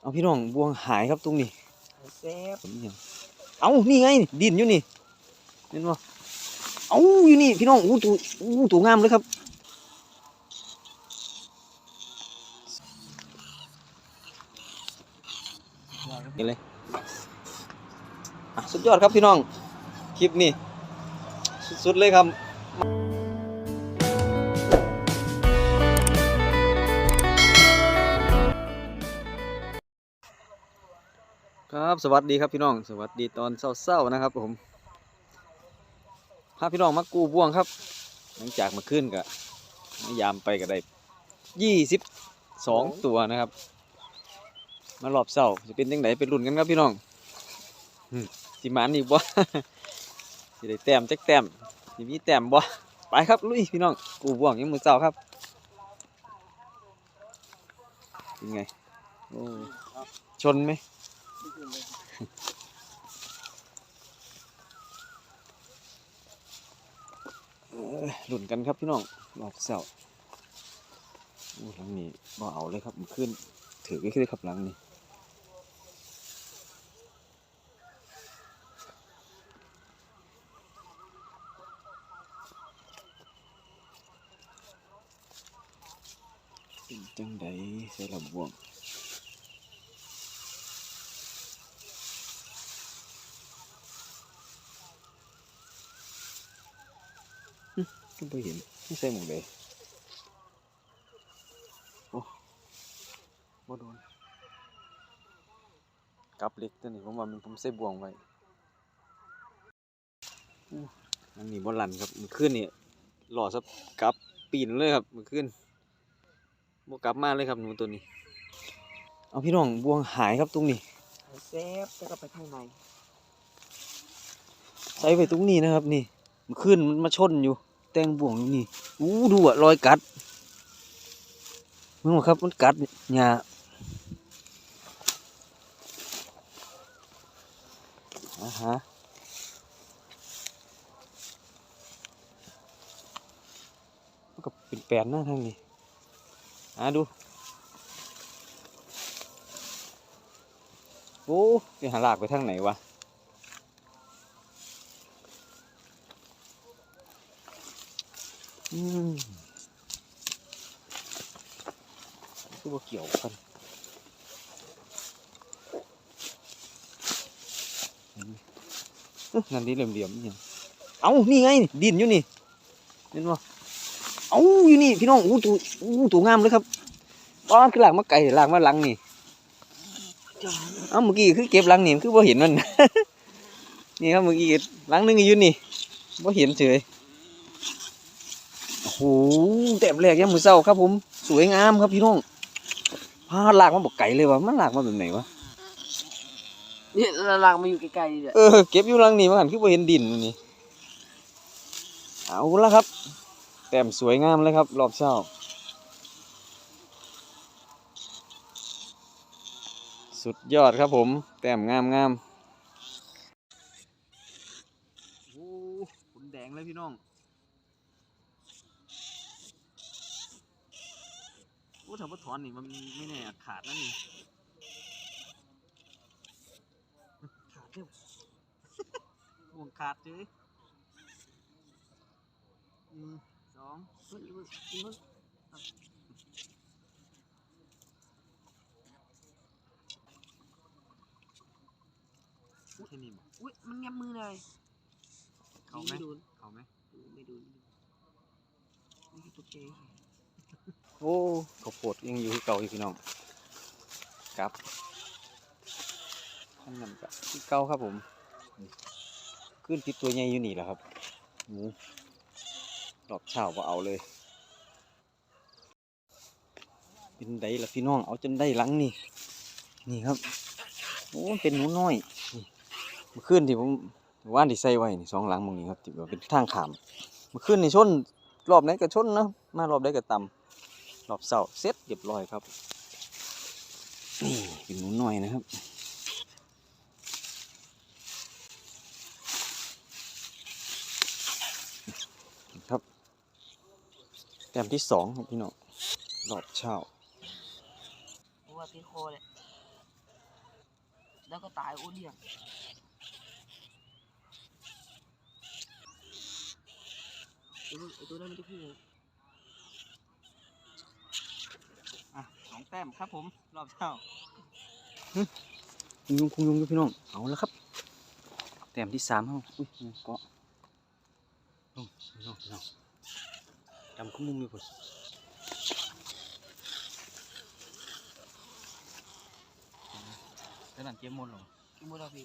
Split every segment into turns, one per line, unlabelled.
เอาพี่น้องบวงหายครับตรงนี้
แซ่บ
ผมยังเอานี่ไง ดินอยู่นี่เห็นบ่เอาอยู่นี่พี่น้องอู้ตัวอู้ตัวงามเลยครับนี่เลยอะสุดยอดครับพี่น้อง คลิปนี้ สุดๆเลยครับ ครับสวัสดีครับพี่น้อง สวัสดีตอนเศร้าๆนะครับผมพาพี่น้องมากูบ่วงครับ หลังจากมาขึ้นกับยามไปก็ได้ยี่สิบสองตัวนะครับมารอบเศร้าจะเป็นยังไงเป็นรุ่นกันครับพี่น้องหึสิหมานอีกบ่สิได้แต้มจักแต้มสิมีแต้มบ่ไปครับลุยพี่น้องกูบ่วงยังมือเศร้าครับเป็นไงโอ้ชนไหมเอ้ย หลุนกันครับพี่น้องรอบเสาหลังนี้บ่เอาเลยครับมันขึ้น ถือไว้ขึ้นครับหลังนี้เป็นจังใดใส่ลำบวง ไม่เห็นไม่ใส่หมองเลยโอ้บ่โดนกลับเล็กตัวนี้ผมว่ามันผมใส่บวงไว้อู้อันนี้บ่ลันครับมันขึ้นนี่หล่อสับกลับปีนเลยครับมันขึ้นบ่กลับมาเลยครับหนูตัวนี้ เอาพี่น้องบวงหายครับตรงนี้
แซ่บแล้วก็ไปข้างใน
ใส่ไว้ตรงนี้นะครับ นี่มันขึ้นมันมาชนอยู่ แตงบ่วงอยู่นี่อู้ดูอะรอยกัดมึงครับมันกัดหญ้าอ่าฮะมันก็เป็นแปลนน้าทางนี้อ่าดูโอ้ยหาลากไปทางไหนวะ อืมคือว่าเกี่ยวกันเห็นไหมเอ๊ะนั่นนี่เหลี่ยมๆนี่หยังเอ้านี่ไง ดินอยู่นี่เห็นป่เอ้าอยู่นี่ พี่น้องอู้ตัวอู้ตัวงามเลยครับป้อนคือหลังมาไก่หลังมาหลังนี่เอ้าเมื่อกี้คือเก็บหลังนี่คือบ่เห็นมันนี่ครับเมื่อกี้หลังหนึงอยู่นี่บ่เห็นเฉยโอ้โหแต้มแรกยังมือเศร้าครับ ผม สวยงามครับพี่น้องพาลากมาบอกไก่เลยวะมันลากมาแบบไหนวะ
เนี่ยเราลากมาอยู่ไกลๆเนี่ย
เออเก็บอยู่หลังนี่มันหันคือบ่เห็นดินนี่เอาละครับ แต้มสวยงามเลยครับ รอบเช้าสุดยอดครับผม แต้มงามงามโอ้ขุนแดงเลยพี่น้อง โอ้ ถ้าว่าถอนนี่มันไม่แน่ขาดนั่นนี่
ขาดเร็ว
ห่วงขาดเลยหนึ่งสอง
เฮ้ยเฮ้ยเฮ้ย
แค่นี้บ่
อุ้ยมันแงบมือเลย
เขาไหมเขาไหม
ไม่โดนไม่คือตัวเจ๊
โอ้ข้าวโพดยังอยู่ที่เก่าอยู่พี่น้องกลับท่านนั่นกับที่เก่าครับผมขึ้นติดตัวใหญ่อยู่นี่แหละครับหมูรอบเช้าก็เอาเลยเป็นไดละพี่น้องเอาจนได้หลังนี่ นี่ครับโอ้เป็นหนูน้อยมื่อคืนที่ผมว่านที่ใส่ไว้นี่สองหลังมองนี้ครับที่ว่าเป็นทางขามมื่อคืนนี่ชนรอบไหนก็ชนนะมารอบใดก็ต่ำ รอบเสาเสร็จเรียบร้อยครับ นี่เป็นหนูน้อยนะครับครับแต้มที่สองครับพี่น้องรอบเช้า
เพราะว่าที่คเนี่ยแล้วก็ตายโอเดียงตัวนั้นมันจะพูด
อะสองแต้มครับผมรอบเช้า
คุงยุงคุงยุงอยู่พี่น้องเอาแล้วครับ แต้มที่สามเฮาอุ้ยเกาะลงพี่น้องพี่น้องดำคุ้มมุมอยู่พุ่น
แล้วหลังเกมหมดหรอ
กินหมดแล้วพี่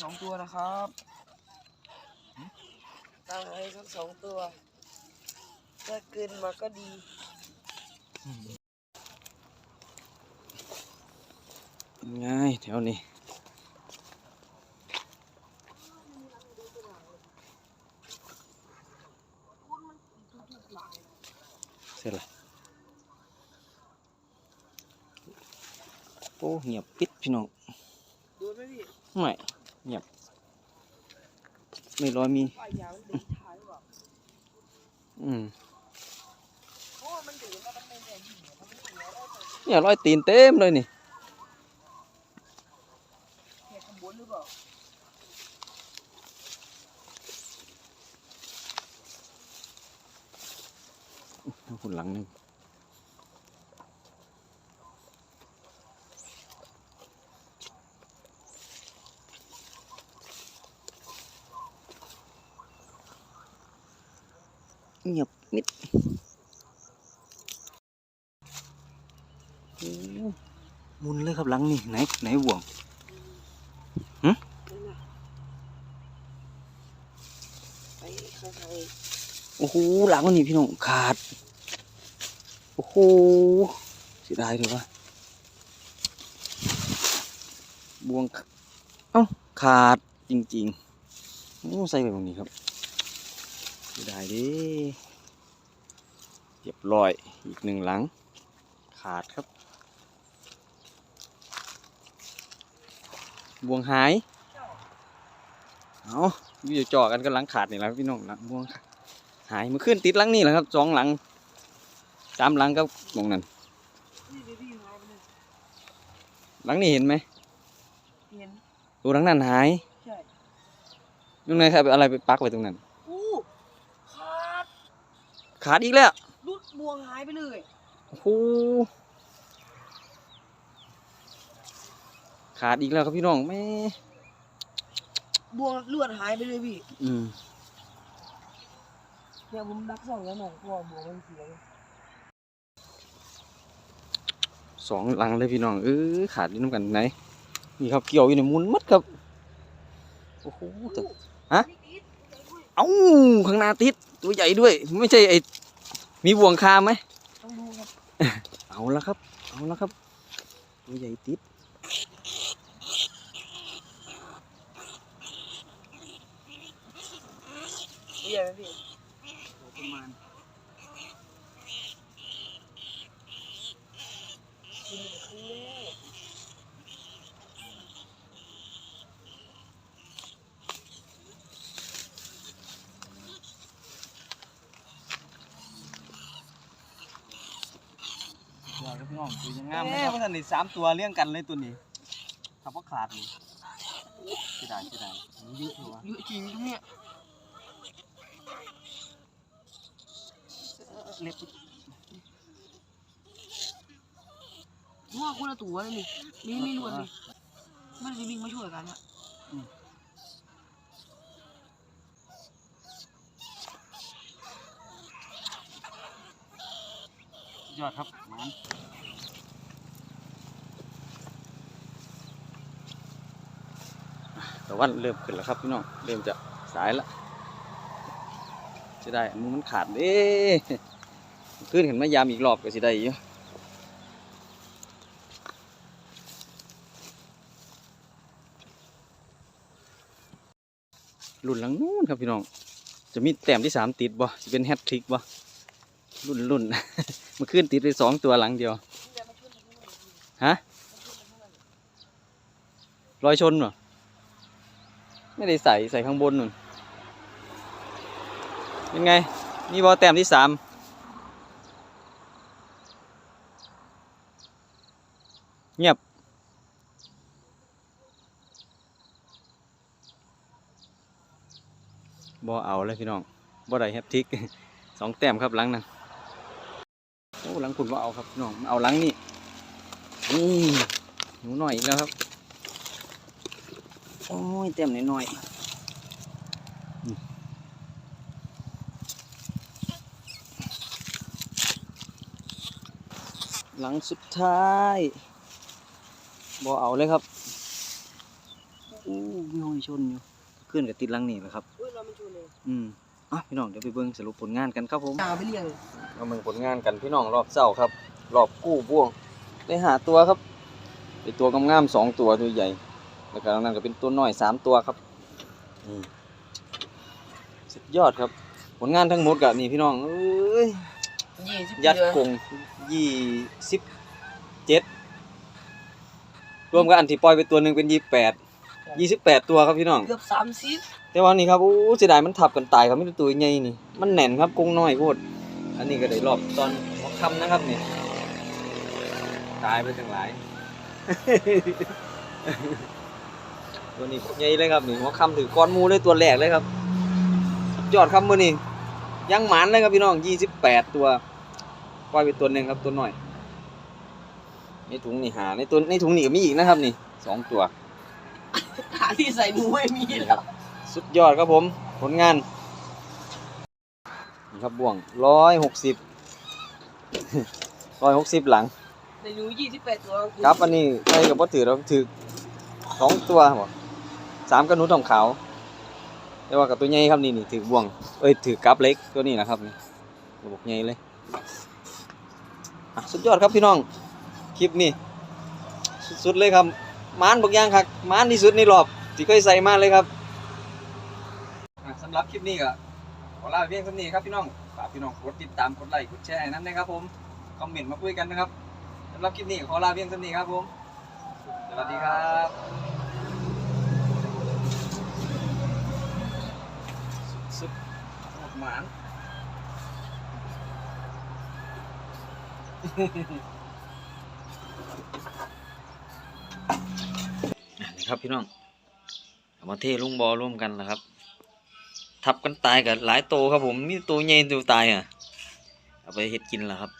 สองตัวนะครับตั้งไว้สักสองตัว ถ้าเกินมาก็ดี
ง่ายแถวนี้เสร็จละโอ้เงียบปิดพี่น้อง
ดูไหมพี่
ไม่ เงียบ ไม่ร้อยมี
อื
ม
เนี่ย
ร้อยตีนเต็มเลยนี่
ค่ข้างบนหรือเปล่า
เอาคนหลังหนึง เงียบนิดโอ้หมุนเลยครับหลังนี่ไหนไหนห่วง
นั่นน่ะไปข้างใน
โอ้โหหลังมันนี่พี่น้องขาด โอ้โหเสียดายเลยวะบวงขาเอ้าขาดจริงๆโอ้ใส่ไปตรงนี้ครับ เสียดายเดิเรียบร้อยอีกหนึ่งหลัง ขาดครับ บวงหาย เอาอยู่จะจ่อกันก็หลังขาดนี่แหละพี่น้องหลังบวงขาดหายมาขึ้นติดหลังนี่แหละครับสองหลังสามหลังก็ตรงนั้น
นี่เบบี้หายไปเลย
หลังนี้เห็นไหม
เห็น
ตัวหลังนั้นหาย
ใช่
ตรงไหนครับอะไรไปปักไว้ตรงนั้น
อู้ขาด
ขาดอีกแล้ว
รุดบวงหายไปเลย
โอ้โหขาดอีกแล้วครับพี่น้องแม่
บวงเลือดหายไปเลยพี่
อืม
เนี่ยผมดักสองแล้วหนองพ่อบวงมันเสียเลย
สองหลังเลยพี่น้องเออขาดอยู่น้ำกันไหนนี่ครับเกี่ยวอยู่ในมุนมัดครับโอ้โหแต่ฮะเอ้าข้างหน้าติด ตัวใหญ่ด้วย ไม่ใช่ไอ้มีบ่วงคาไหม
ต้องดูครับ
เอาละครับ เอาละครับ ตัวใหญ่ติด
ตัวใหญ่ไหมพี่
ประมาณ
กินครั้งแรก
ยอดครับพี่ น้องตัวยังงามเลยครับท่านนี่สามตัวเลี้ยงกันเลยตัวนี้ถ้าว่าขาดนี่เสียดายเสียดายมันเยอะเลยวะ
เยอะจริงเนี่ย
เล็บ
ว่าคนละตัวเลยนี่มีมีลวดนี่มันจะวิ่งมาช่วยกันอะ
ยอดครับมัน
แต่ ว่าเริ่มขึ้นแล้วครับพี่น้องเริ่มจะสายแล้วจะได้อันนู้นมันขาดเด้ขึ้นเห็นไหมยามอีกรอบก็สิได้อยู่รุ่นหลังนู้นครับพี่น้อง จะมีแต้มที่สามติดบ่จะเป็นแฮตทริกบ่รุ่นรุ่นมื่อคืนติดไปสองตัวหลังเดียวฮะรอยชนเหรอ ไม่ได้ใส่ใส่ข้างบนนู่นเป็นไง นี่บอแต้มที่สามเงียบ บอเอาเลยพี่น้องบอได้แฮปทิกสองแต้มครับหลังนั้นโอ้หลังคุณบอเอาครับพี่น้องเอาหลังนี่นี่หนูหน่อยอีกแล้วครับ โอ้ยแต้มน้อยๆนี่หลังสุดท้ายบอเอาเลยครับอู้มีห้อยชนอยู่ขึ้นกับติดหลังนี่แหละครับ
เฮ้ยเราไม่ชวนเลย
อืมอะพี่น้องเดี๋ยวไปเบิ่งสรุปผลงานกันครับผม
ตาไปเรียง
มาเบิ่งผลงานกันพี่น้องรอบเศร้าครับ รอบกู้บ่วง ได้หาตัวครับเป็นตัวงามๆสองตัวตัวใหญ่ แล้วก็นั่นก็เป็นตัวน้อยสามตัวครับอืมสุดยอดครับ ผลงานทั้งหมดกับนี่พี่น้องเอ้ย
ยี่สิบ
ยัด
เดือน
กงยี่สิบเจ็ดรวมกับอันที่ปล่อยไปตัวหนึ่งเป็นยี่แปดยี่สิบแปดตัวครับพี่น้อง
เกือบสามสิบ
แต่ว่านี่ครับโอ้เสียดายมันทับกันตายครับไม่ได้ตัวใหญ่นี่ มันแน่นครับกรงน้อยโคตรอันนี้ก็ได้รอบตอนหัวค่ำนะครับนี่ตายไปจังหลาย ตัวนี้ใหญ่เลยครับนี่หัวค่ำถือก้อนหมูเลยตัวแรกเลยครับสุดยอดครับมือนี่ยังหมานเลยครับพี่น้องยี่สิบแปดตัวปล่อยไปตัวหนึ่งครับตัวน้อยในถุงนี่หาในตัวในถุงนี่ก็มีอีกนะครับนี่สองตัว
หาที่ใส่หนูไม่มี
นี่
แล้
ควรับสุดยอดครับผม ผลงานนี่ครับบ่วงร้อยหกสิบร้อยหกสิบหลัง
ในหนูยี่สิบแปดตัว
ครับอันนี้ใครกับพ่ถือเราถือสองตัวบ่ สามกระนุทองขาวแต่ว่ากับตัวใหญ่ครับนี่นี่ถือบ่วง เอ้ยถือกับเล็กตัวนี้นะครับนี่ระบบใหญ่เลยสุดยอดครับพี่น้องคลิปนี้สุดๆเลยครับมานบักอย่างครับมานที่สุดในรอบที่เคยใส่มาเลยครับสำหรับคลิปนี้ก็ขอลาไปเพียงเท่านี้ครับพี่น้องฝากพี่น้องกดติดตามกดไลค์กดแชร์นั้นนะครับผมคอมเมนต์มาคุยกันนะครับสำหรับคลิปนี้ขอลาเพียงเท่านี้ครับผมสวัสดีครับ สุดๆหมานนี่ครับพี่น้องเอามาเทลุงบอร่วมกันนะครับ ทับกันตายกับหลายโตวครับผมมีตัวใหญ่ตัวตายอะ เอาไปเฮ็ดกินล้วครับ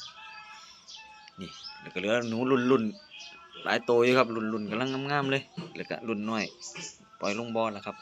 นี่แล้วก็เหลือหนูรุ่นรุ่นหลายโตวอยู่ครับรุ่นรุ่นกำลังงามๆเลยแล้วก็รุ่นน้อย ปล่อยลงบอแล้วครับ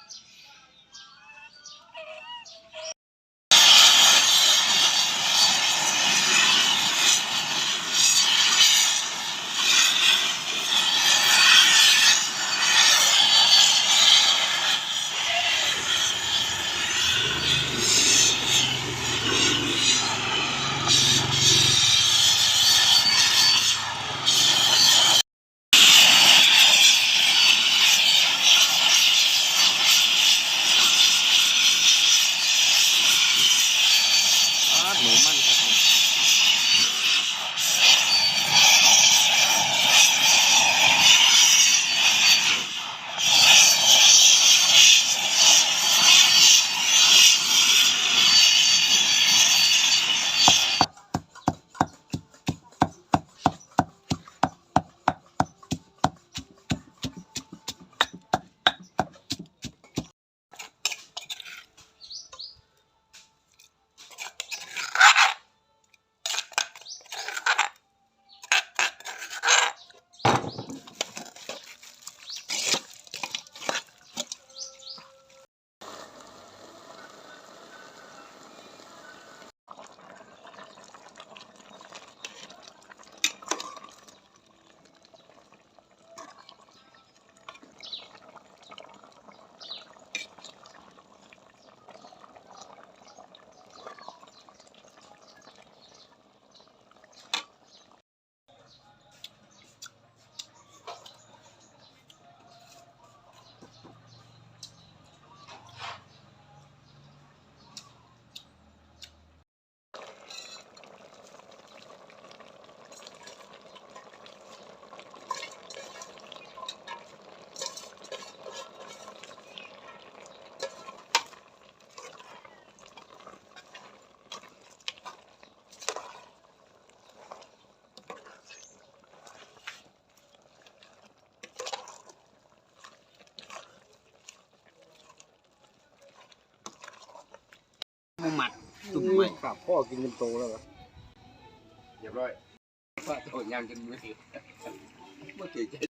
ตุ่มไว้
ฝากพ่อกินเป็นโตแล้วเหรอ
เรียบร้อยว่าโดนยางจนมือถือเมื่อกี้